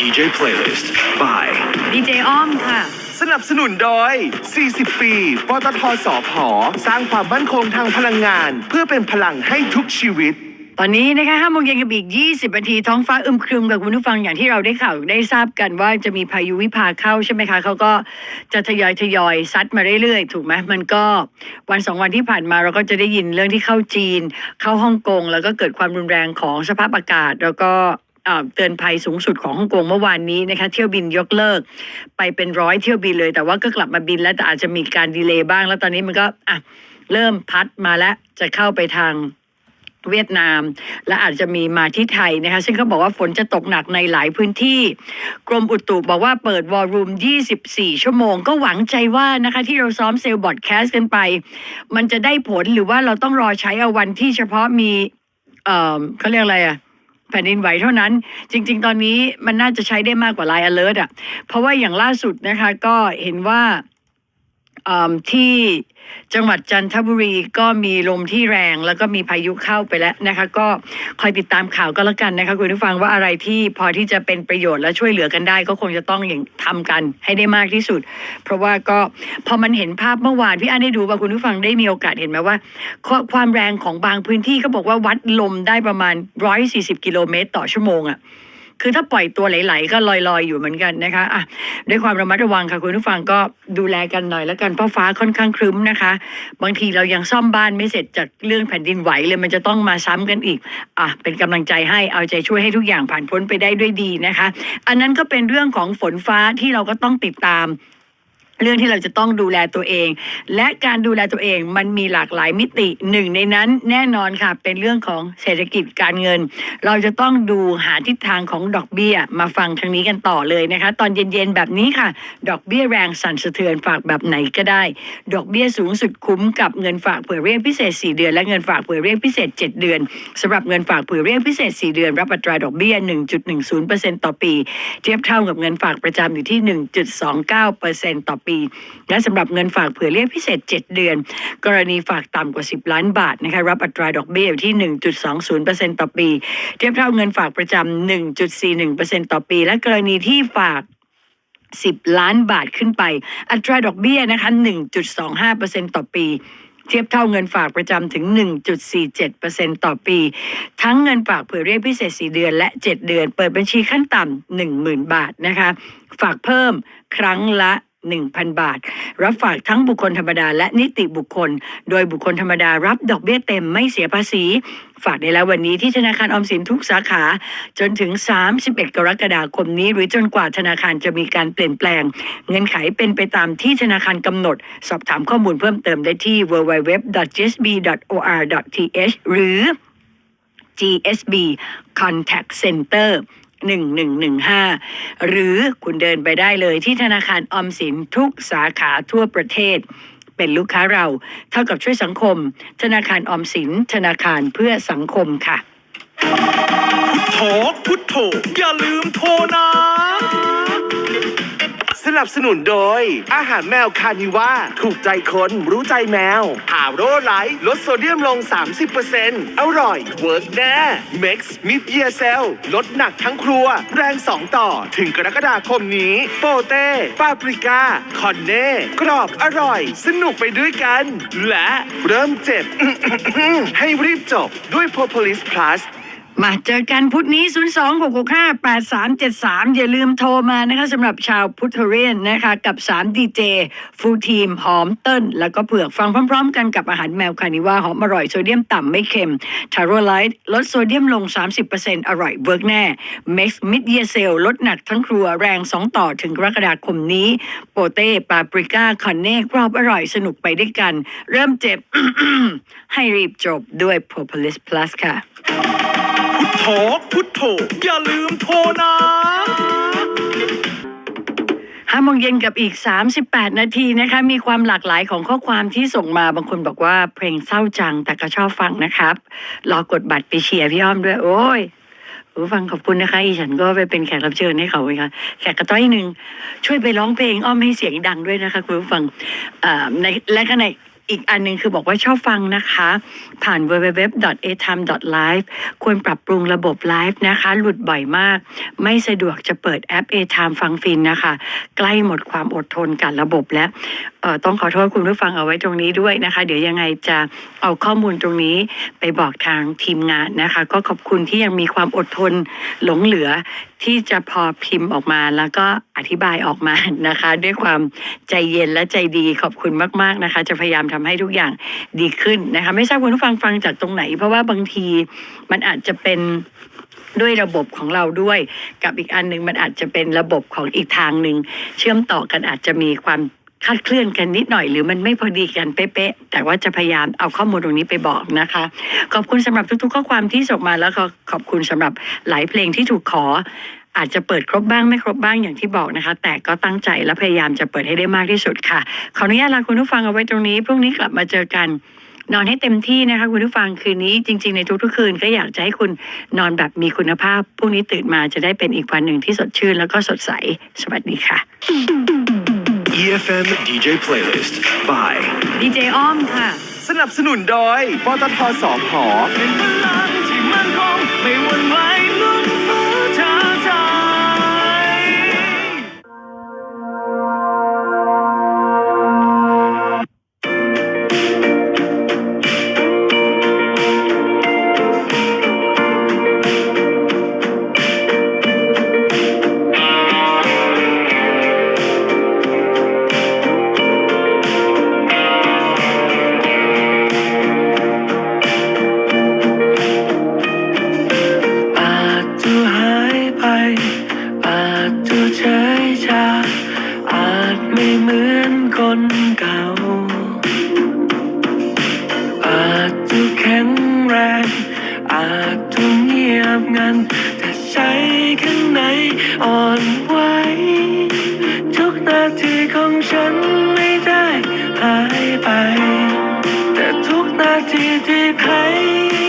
DJ Playlist by ดีเจอ้อมค่ะ สนับสนุนโดย 40 ปี ปตทสอพอสร้างความมั่นคงทางพลังงาน เพื่อเป็นพลังให้ทุกชีวิต ตอนนี้นะคะห้าโมงเย็นกับอีก 20 นาทีท้องฟ้าอึมครึมกับคุณผู้ฟังอย่างที่เราได้ข่าวได้ทราบกันว่าจะมีพายุวิภาเข้าใช่ไหมคะเขาก็จะทยอยทยอยซัดมาเรื่อยๆ ถูกไหมมันก็วันสองวันที่ผ่านมาเราก็จะได้ยินเรื่องที่เข้าจีน เข้าฮ่องกงแล้วก็เกิดความรุนแรงของสภาพอากาศ แล้วก็ เตือนภัยสูงสุดของฮ่องกงเมื่อวานนี้นะคะเที่ยวบินยกเลิก ไปเป็นร้อยเที่ยวบินเลย แต่ว่าก็กลับมาบินแล้วแต่อาจจะมีการดีเลย์บ้าง แล้วตอนนี้มันก็อะเริ่มพัดมาแล้วจะเข้าไปทางเวียดนาม และอาจจะมีมาที่ไทยนะคะซึ่งเขาบอกว่าฝนจะตกหนักในหลายพื้นที่ กรมอุตุบอกว่าเปิดวอลลุ่ม 24 ชั่วโมง ก็หวังใจว่านะคะที่เราซ้อมเซลล์บอดแคสต์กันไป มันจะได้ผลหรือว่าเราต้องรอใช้เอาวันที่เฉพาะมี เอ่อเขาเรียกอะไรอะ แผ่นดินไหวเท่านั้น จริง ๆ ตอนนี้มันน่าจะใช้ได้มากกว่า Line Alert อะเพราะว่าอย่างล่าสุดนะคะก็เห็นว่า ที่จังหวัดจันทบุรีก็มีลมที่แรงแล้วก็มีพายุเข้าไปแล้วนะคะ ก็คอยติดตามข่าวก็แล้วกันนะคะคุณผู้ฟังว่าอะไรที่พอที่จะเป็นประโยชน์และช่วยเหลือกันได้ ก็คงจะต้องอย่างทำกันให้ได้มากที่สุด เพราะว่าก็พอมันเห็นภาพเมื่อวานพี่อันได้ดูว่าคุณผู้ฟังได้มีโอกาสเห็นไหมว่า ความแรงของบางพื้นที่เขาบอกว่าวัดลมได้ประมาณ 140 กิโลเมตร ต่อชั่วโมงอะ่ะ คือถ้าปล่อยตัวไหลๆก็ลอยๆอยู่เหมือนกันนะคะอะด้วยความระมัดระวังค่ะคุณผู้ฟังก็ดูแลกันหน่อยแล้วกันเพราะฟ้าค่อนข้างครึ้มนะคะ บางทีเรายังซ่อมบ้านไม่เสร็จจากเรื่องแผ่นดินไหวเลยมันจะต้องมาซ้ำกันอีกอะเป็นกำลังใจให้เอาใจช่วยให้ทุกอย่างผ่านพ้นไปได้ด้วยดีนะคะ อันนั้นก็เป็นเรื่องของฝนฟ้าที่เราก็ต้องติดตาม เรื่องที่เราจะต้องดูแลตัวเอง และการดูแลตัวเองมันมีหลากหลายมิติหนึ่งในนั้นแน่นอนค่ะ เป็นเรื่องของเศรษฐกิจการเงิน เราจะต้องดูหาทิศทางของดอกเบี้ย มาฟังทางนี้กันต่อเลยนะคะ ตอนเย็นๆแบบนี้ค่ะ ดอกเบี้ยแรงสั่นสะเทือนฝากแบบไหนก็ได้ ดอกเบี้ยสูงสุดคุ้มกับเงินฝากเผื่อเรียกพิเศษ 4 เดือน และเงินฝากเผื่อเรียกพิเศษ 7 เดือนสำหรับเงินฝากเผื่อเรียกพิเศษ 4 เดือน รับอัตราดอกเบี้ย 1.10%ต่อปี เทียบเท่ากับเงินฝากประจำอยู่ที่ 1.29%ต่อปี และสำหรับเงินฝากเผื่อเรียกพิเศษ 7 เดือน กรณีฝากต่ำกว่า 10 ล้านบาทนะคะรับอัตราดอกเบี้ยอยู่ที่ 1.20%ต่อปี เทียบเท่าเงินฝากประจำ1.41%ต่อปี และกรณีที่ฝาก10 ล้านบาทขึ้นไป อัตราดอกเบี้ยนะคะ1.25%ต่อปีเทียบเท่าเงินฝากประจำถึง 1.47%ต่อปี ทั้งเงินฝากเผื่อเรียกพิเศษ 4 เดือนและ 7 เดือน เปิดบัญชีขั้นต่ำ10,000 บาทนะคะ ฝากเพิ่มครั้งละ 1,000 บาท รับฝากทั้งบุคคลธรรมดาและนิติบุคคล โดยบุคคลธรรมดารับดอกเบี้ยเต็มไม่เสียภาษี ฝากได้แล้ววันนี้ที่ธนาคารออมสินทุกสาขา จนถึง 31 กรกฎาคมนี้ หรือจนกว่าธนาคารจะมีการเปลี่ยนแปลง เงื่อนไขเป็นไปตามที่ธนาคารกำหนด สอบถามข้อมูลเพิ่มเติมได้ที่ www.gsb.or.th หรือ GSB Contact Center 1115 หรือคุณเดินไปได้เลยที่ธนาคารออมสินทุกสาขาทั่วประเทศ เป็นลูกค้าเราเท่ากับช่วยสังคม ธนาคารออมสินธนาคารเพื่อสังคมค่ะโธพุทโธอย่าลืมโทรนะ นับสนุนโดย อาหารแมวคานิว่าถูกใจคนรู้ใจแมวฮาโรไลท์ลดโซเดียมลง 30%อร่อยเวิร์กแน่ Max Mid Year Cell ลดหนักทั้งครัว แรง 2 ต่อ ถึงกรกฎาคมนี้ โปเต้ปาปริก้าคอนเน่กรอบอร่อย สนุกไปด้วยกัน และเริ่มเจ็บ ให้รีบจบด้วย Propolis Plus มาเจอกันพุธนี้ 0 2 6 6 5 8 3 7 3 อย่าลืมโทรมานะคะสำหรับชาวพุทธเรียนนะคะ กับ3ดีเจฟูลทีม หอมเติ้ลแล้วก็เผือกฟังพร้อม ๆ กันกับอาหารแมวคานิว่าหอมอร่อยโซเดียมต่ำไม่เค็มทาโรไลท์ลดโซเดียมลง 30%อร่อยเวิร์กแน่ Max Mid Year Sale ลดหนักทั้งครัวแรง 2 ต่อถึงกรกฎาคมนี้โปเต้ปาปริก้าคอนเน่กรอบอร่อยสนุกไปด้วยกัน เริ่มเจ็บให้รีบจบด้วย Propolis Plus ค่ะพุทโธพุทโธอย่าลืมโทรนะห้าโมงเย็นกับอีก 38 นาทีนะคะ มีความหลากหลายของข้อความที่ส่งมาบางคนบอกว่าเพลงเศร้าจังแต่ก็ชอบฟังนะครับ รอกดบัตรไปเชียร์พี่อ้อมด้วย โอ้ยผู้ฟังขอบคุณนะคะอีฉันก็ไปเป็นแขกรับเชิญให้เขาเลยค่ะแขกกระต้อยหนึ่งช่วยไปร้องเพลงอ้อมให้เสียงดังด้วยนะคะคุณผู้ฟังในและก็ใน อีกอันหนึ่งคือบอกว่าชอบฟังนะคะ ผ่าน www.atime.live ควรปรับปรุงระบบไลฟ์นะคะ หลุดบ่อยมาก ไม่สะดวกจะเปิดแอป A-Time ฟังฟินนะคะ ใกล้หมดความอดทนกับระบบแล้วต้องขอโทษคุณผู้ฟังเอาไว้ตรงนี้ด้วยนะคะ เดี๋ยวยังไงจะเอาข้อมูลตรงนี้ไปบอกทางทีมงานนะคะ ก็ขอบคุณที่ยังมีความอดทนหลงเหลือที่จะพอพิมพ์ออกมาแล้วก็ อธิบายออกมานะคะ ด้วยความใจเย็นและใจดีขอบคุณมาก ๆนะคะ จะพยายามทำให้ทุกอย่างดีขึ้นนะคะ ไม่ทราบคุณผู้ฟังฟังจากตรงไหน เพราะว่าบางทีมันอาจจะเป็นด้วยระบบของเราด้วย กับอีกอันหนึ่งมันอาจจะเป็นระบบของอีกทางหนึ่งเชื่อมต่อกันอาจจะมีความคาดเคลื่อนกันนิดหน่อยหรือมันไม่พอดีกันเป๊ะๆแต่ว่าจะพยายามเอาข้อมูลตรงนี้ไปบอกนะคะ ขอบคุณสำหรับทุกๆ ข้อความที่ส่งมาแล้วก็ขอบคุณสำหรับหลายเพลงที่ถูกขอ อาจจะเปิดครบบ้างไม่ครบบ้างอย่างที่บอกนะคะ แต่ก็ตั้งใจและพยายามจะเปิดให้ได้มากที่สุดค่ะ ขออนุญาตลาคุณผู้ฟังเอาไว้ตรงนี้พรุ่งนี้กลับมาเจอกัน นอนให้เต็มที่นะคะคุณผู้ฟังคืนนี้จริง ๆ ในทุกๆคืนก็อยากจะให้คุณนอนแบบมีคุณภาพพรุ่งนี้ตื่นมาจะได้เป็นอีกวันหนึ่งที่สดชื่น แล้วก็สดใสสวัสดีค่ะ EFM DJ Playlist by ดีเจอ้อมค่ะ สนับสนุนโดยปตทสอพอเป็นพลังที่มั่นคงไม่หวั่นไหว อาจจะแข็งแรง อาจจะเงียบงัน แต่ใจข้างในอ่อนไหวทุกนาทีของฉันไม่ได้หายไป แต่ทุกนาทีที่พยา